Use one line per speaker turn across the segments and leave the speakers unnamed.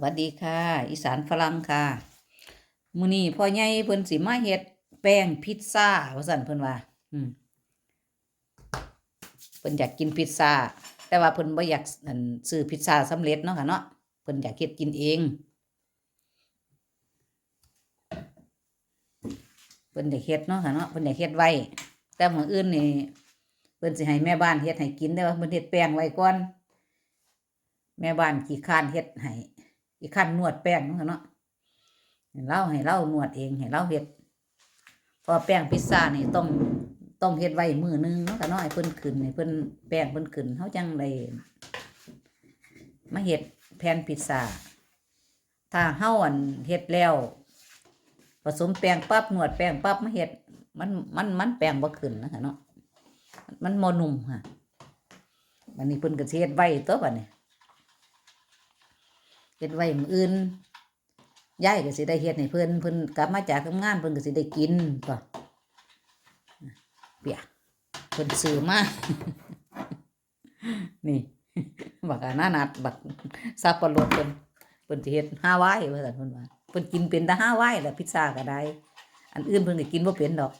วัสดีค่ะ อีสานฝรั่งค่ะมื้อนี้พ่อใหญ่เพิ่นสิมาเฮ็ดแป้งพิซซ่าว่าซั่นเพิ่นว่า อืมเพิ่นอยากกินพิซซ่า แต่ว่าเพิ่นบ่อยากอั่นซื้อพิซซ่าสำเร็จเนาะค่ะเนาะเพิ่นอยากเฮ็ดกินเองเพิ่นอยากเฮ็ดเนาะค่ะเนาะเพิ่นอยากเฮ็ดไว้ แต่มื้ออื่นนี่เพิ่นสิให้แม่บ้านเฮ็ดให้กินแต่ว่าเพิ่นเฮ็ดแป้งไว้ก่อนแม่บ้านขี้ข้านเฮ็ดให้ ขี้ข้นนวดแป้งเนาะค่ะเนาะให้เราให้เรานวดเองให้เราเฮ็ดเพอแป้งพิซซ่านี่ต้องต้องเฮ็ดไว้มือหนึงเนาะค่ะเนาะให้เพิ่นขึ้นให้เพิ่นแป้งเพิ่นขึ้นเฮาจังได้มาเฮ็ดแผ่นพิซซ่าถ้าเฮาอันเฮ็ดแล้วผสมแป้งปั๊บนวดแป้งปั๊บมาเฮ็ดมันมันมันแป้งบ่ขึ้นนะคะเนาะมันบ่นุ่มค่ะวันนี้เพิ่นก็เฮ็ดไว้ตัวบัดนี้ เฮ็ดไว้มืออื่นยายก็สิได้เฮ็ดให้เพิ่นเพิ่นกลับมาจากทำงานเพิ่นก็สิได้กินก็เปียเพิ่นซื้อมานี่บักอนานัดบักสับปะรดเพิ่นเพิ่นสิเฮ็ดฮาวายว่าซั่นเพิ่นว่าเพิ่นกินเป็นแต่ฮาวายแหละพิซซ่าก็ได้ อันอื่นเพิ่นก็กินบ่เป็นดอก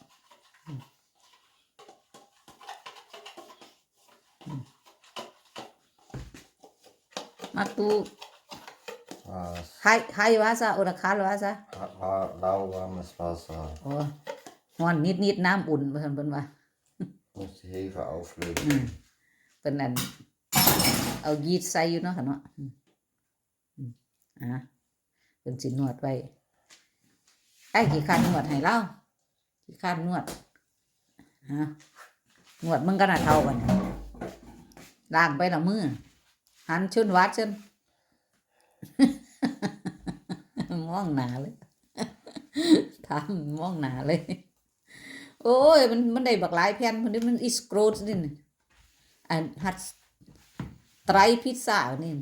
มักตู
Was?
Hai, hai Wasser oder kalt Wasser?
Ha- ha- Lauwarmes Wasser.
โอ้ฮ้อนนิดนิดๆน้ำอุ่นเพิ่นเพิ่นว่า
Muss die Hefe auflösen.
อืมเพิ่นนั่นเอายีสต์ใส่อยู่เนาะค่ะเนาะอืมอืมอะเพิ่นสินวดไว้ไอ้กี่คันนวดให้เรากี่คันนวดฮะนวดมึงก็น่าเท่ากันล้างไปละมือหันชนวัดชน มองหนาเลยทำมองหนาเลย โอ้ย มันมันได้บักหลายแผ่นมันนี่มันอิสโกรดนี่นะอันฮัดไตรพิซซ่านี่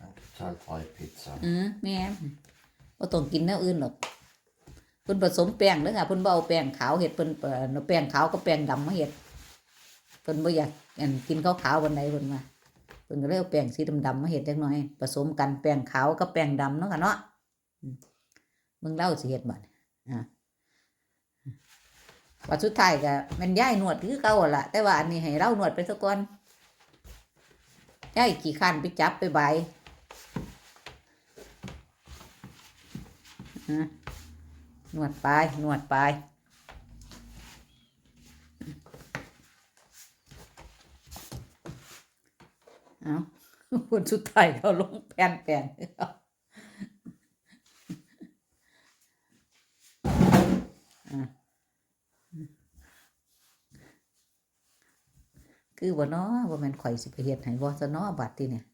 Dann gibt's halt drei Pizza.
เออแม่นบ่ต้องกินแนวอื่นหรอกเพิ่นผสมแป้งเด้อค่ะเพิ่นบ่เอาแป้งขาวเฮ็ดเพิ่นเอ่อแป้งขาวกับแป้งดำมาเฮ็ดเพิ่นบ่อยากอันกินขาวๆวันใดเพิ่นว่าเพิ่นก็เลยเอาแป้งสีดำๆมาเฮ็ดจักหน่อย ผสมกันแป้งขาวกับแป้งดำเนาะค่ะเนาะอื มึงเล่าสิเฮ็ดบัดอะว่าสุดท้ายก็ม่นยายนวดคือเก่าล่ะแต่ว่าอันนี้ให้เรานวดไปซะก่อนยายขี้คร้นไปจับไปใบนวดไปนวดไปเอาคนสุดท้ายเขาลงแผ่นแผ่นเอาอะ คือบ่เนาะบ่แม่นข่อยสิไปเฮ็ดให้บ่ซะเนาะบัดนี้เนี่ย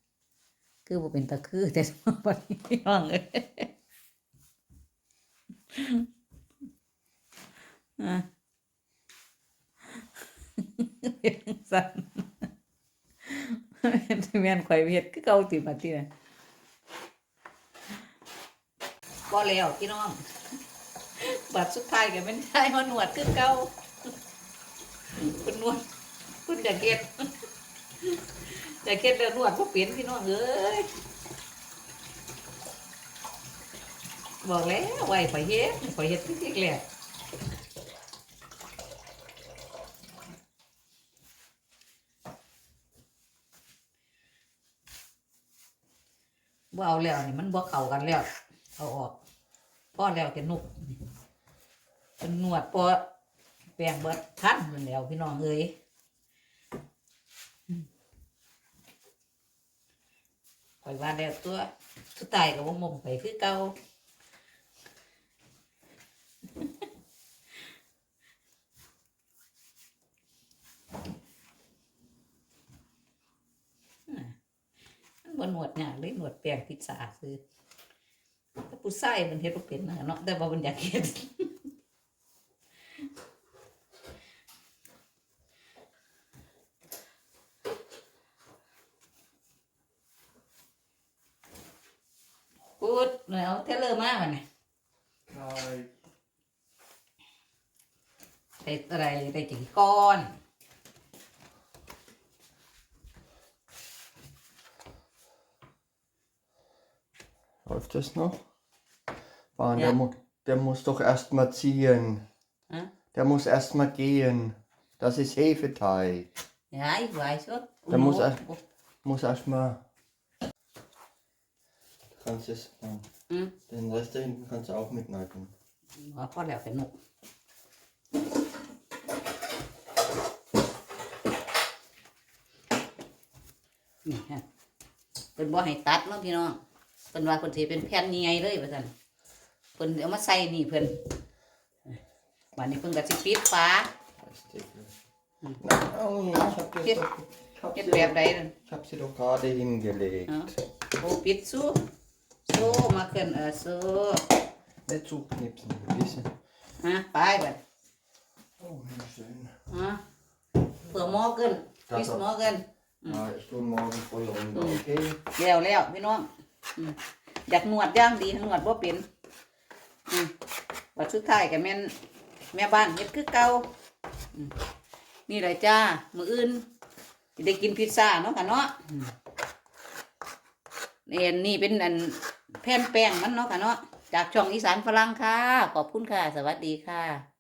คือบ่เป็นตะคือแต่บัดนี้น้องเอ้ยอะเฮ็ดจั่นแม่นข่อยเฮ็ดคือเก่าติบัดนี้น่ะบ่แล้วพี่น้อง บัดสุดท้ายก็เป็นชายมาหนวดคือเก่าคุณนวดคุณอยากเฮ็ดอยากเฮ็ดแล้วนวดบ่เป็นพี่น้องเอ้ยบอกแล้วไว้ข่อยเฮ็ดข่อยเฮ็ดคือที่แรกบ่เอาแล้วนี่มันบ่เข้ากันแล้วเอาออกพ่อแล้วจะนุก เป็นนวดพอแปรงเบิดทันมันแล้วพี่น้องเอ้ยปล่อยว่าแล้วตัวสุดท้ายก็บ่มงไปคือเก่ามันหนวดหยังเลยหนวดแปรงพิซซ่าซื้อแต่ผู้ชายมันเฮ็ดบ่เป็นนะเนาะแต่ว่ามันอยากเฮ็ด พูดแล้วเทเลอร์มากมันเนี่ย
Nein.
ได้อะไรได้จีก้อน
Läuft das noch? Bahn,
Ja.
der, mu der muss doch erst mal ziehen.
Hä?
Der muss erst mal gehen. Das ist Hefeteig.
Ja, ich weiß schon.
Da muss er-
Oh,
Muss erst mal. Kannst es, ähm,
Hm?
den Rest da hinten kannst du auch mitnehmen.
อ๋อพอแล้วเป็นหนุกนี่ฮะเป็นบ่ให้ตัดเนาะพี่น้องเป็นว่าคนที่เป็นแผ่นใหญ่เลยว่าซั่นเพิ่นเอามาใส่นี่เพิ่นวันนี้เพิ่นก็สิปิดฝา
Nein, oh, ich hab das
Hier.
doch, ich hab
เฮ็ด
sie
แบบ
doch,
ใดนั่น
ich hab sie doch gerade hingelegt.
เอาโอ้ปิดสู้ สู้มาขึ้นเออสู้
Nicht zuknipsen, ein bisschen.
ฮะไปบัด
Oh, wie schön.
ฮะเผื่อหมอเกินปิดหมอเกิน
Ja, ich tue morgen voll runter, okay?
แล้วแล้วพี่น้องอืมอยากนวดย่างดีนวดบ่เป็นอืมวัดสุดท้ายก็แม่นแม่บ้านเฮ็ดคือเก่าอืมนี่เลยจ้า มื้ออื่นสิได้กินพิซซ่าเนาะค่ะเนาะอืมนี่อั นนี่เป็นอันแผ่นแป้งมันเนาะค่ะเนาะจากช่องอีสานฝรั่งค่ะ ขอบคุณค่ะ สวัสดีค่ะ